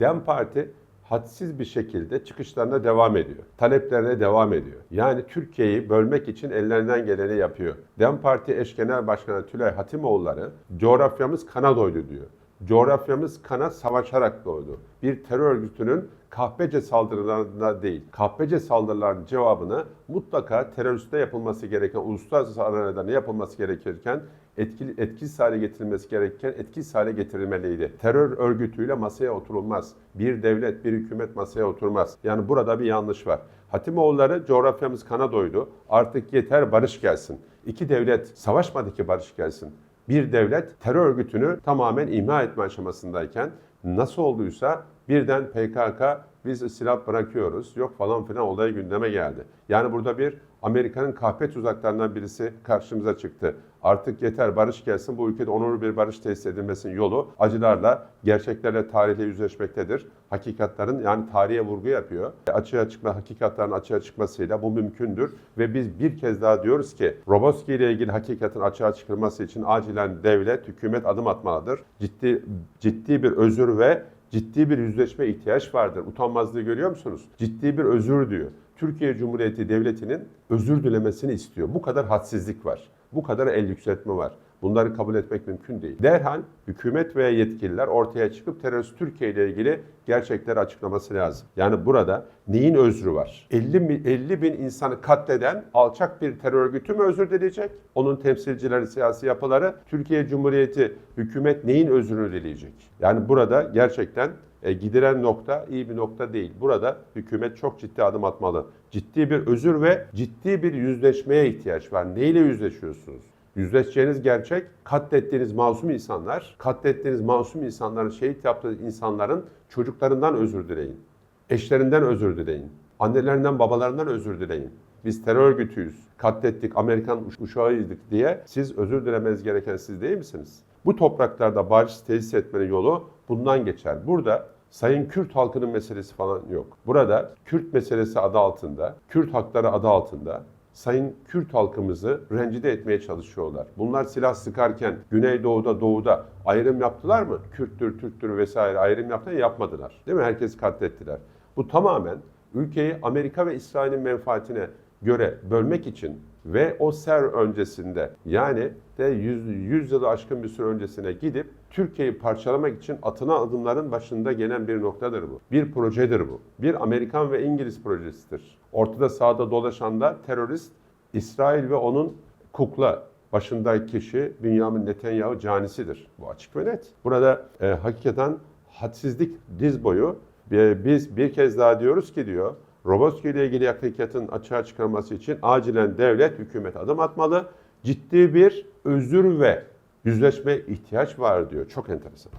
Dem Parti hadsiz bir şekilde çıkışlarına devam ediyor. Taleplerine devam ediyor. Yani Türkiye'yi bölmek için ellerinden geleni yapıyor. Dem Parti eş genel başkanı Tülay Hatimoğulları coğrafyamız kana doydu diyor. Coğrafyamız kana savaşarak doğdu. Bir terör örgütünün kahpece saldırılarına değil, kahpece saldırıların cevabını mutlaka teröriste yapılması gereken, uluslararası arenada yapılması gerekirken etkili, etkisiz hale getirilmesi gereken etkisiz hale getirilmeliydi. Terör örgütüyle masaya oturulmaz. Bir devlet, bir hükümet masaya oturmaz. Yani burada bir yanlış var. Hatimoğulları coğrafyamız kana doydu. Artık yeter barış gelsin. İki devlet savaşmadı ki barış gelsin bir devlet terör örgütünü tamamen imha etme aşamasındayken nasıl olduysa birden PKK biz silah bırakıyoruz yok falan filan olayı gündeme geldi. Yani burada bir Amerika'nın kahpe tuzaklarından birisi karşımıza çıktı. Artık yeter barış gelsin bu ülkede onurlu bir barış tesis edilmesinin yolu acılarla, gerçeklerle, tarihle yüzleşmektedir. Hakikatlerin yani tarihe vurgu yapıyor. Açığa çıkma, hakikatlerin açığa çıkmasıyla bu mümkündür. Ve biz bir kez daha diyoruz ki Roboski ile ilgili hakikatin açığa çıkılması için acilen devlet, hükümet adım atmalıdır. Ciddi ciddi bir özür ve ciddi bir yüzleşme ihtiyaç vardır. Utanmazlığı görüyor musunuz? Ciddi bir özür diyor. Türkiye Cumhuriyeti Devleti'nin özür dilemesini istiyor. Bu kadar hadsizlik var. Bu kadar el yükseltme var. Bunları kabul etmek mümkün değil. Derhal hükümet veya yetkililer ortaya çıkıp terörist Türkiye ile ilgili gerçekleri açıklaması lazım. Yani burada neyin özrü var? 50, bin- 50 bin insanı katleden alçak bir terör örgütü mü özür dileyecek? Onun temsilcileri, siyasi yapıları Türkiye Cumhuriyeti hükümet neyin özrünü dileyecek? Yani burada gerçekten e, gidilen nokta iyi bir nokta değil. Burada hükümet çok ciddi adım atmalı. Ciddi bir özür ve ciddi bir yüzleşmeye ihtiyaç var. Neyle yüzleşiyorsunuz? Yüzleşeceğiniz gerçek katlettiğiniz masum insanlar, katlettiğiniz masum insanların, şehit yaptığınız insanların çocuklarından özür dileyin. Eşlerinden özür dileyin. Annelerinden, babalarından özür dileyin. Biz terör örgütüyüz, katlettik, Amerikan uçağıydık diye siz özür dilemeniz gereken siz değil misiniz? Bu topraklarda barış tesis etmenin yolu bundan geçer. Burada Sayın Kürt halkının meselesi falan yok. Burada Kürt meselesi adı altında, Kürt hakları adı altında Sayın Kürt halkımızı rencide etmeye çalışıyorlar. Bunlar silah sıkarken Güneydoğu'da, Doğu'da ayrım yaptılar mı? Kürttür, Türktür vesaire ayrım yaptılar yapmadılar. Değil mi? Herkes katlettiler. Bu tamamen ülkeyi Amerika ve İsrail'in menfaatine göre bölmek için ve o ser öncesinde yani de 100, 100 yılı aşkın bir süre öncesine gidip Türkiye'yi parçalamak için atılan adımların başında gelen bir noktadır bu. Bir projedir bu. Bir Amerikan ve İngiliz projesidir. Ortada sağda dolaşan da terörist İsrail ve onun kukla başındaki kişi Bünyamin Netanyahu canisidir. Bu açık ve net. Burada e, hakikaten hadsizlik diz boyu. E, biz bir kez daha diyoruz ki diyor Roboski ile ilgili hakikatin açığa çıkarılması için acilen devlet, hükümet adım atmalı. Ciddi bir özür ve yüzleşme ihtiyaç var diyor. Çok enteresan.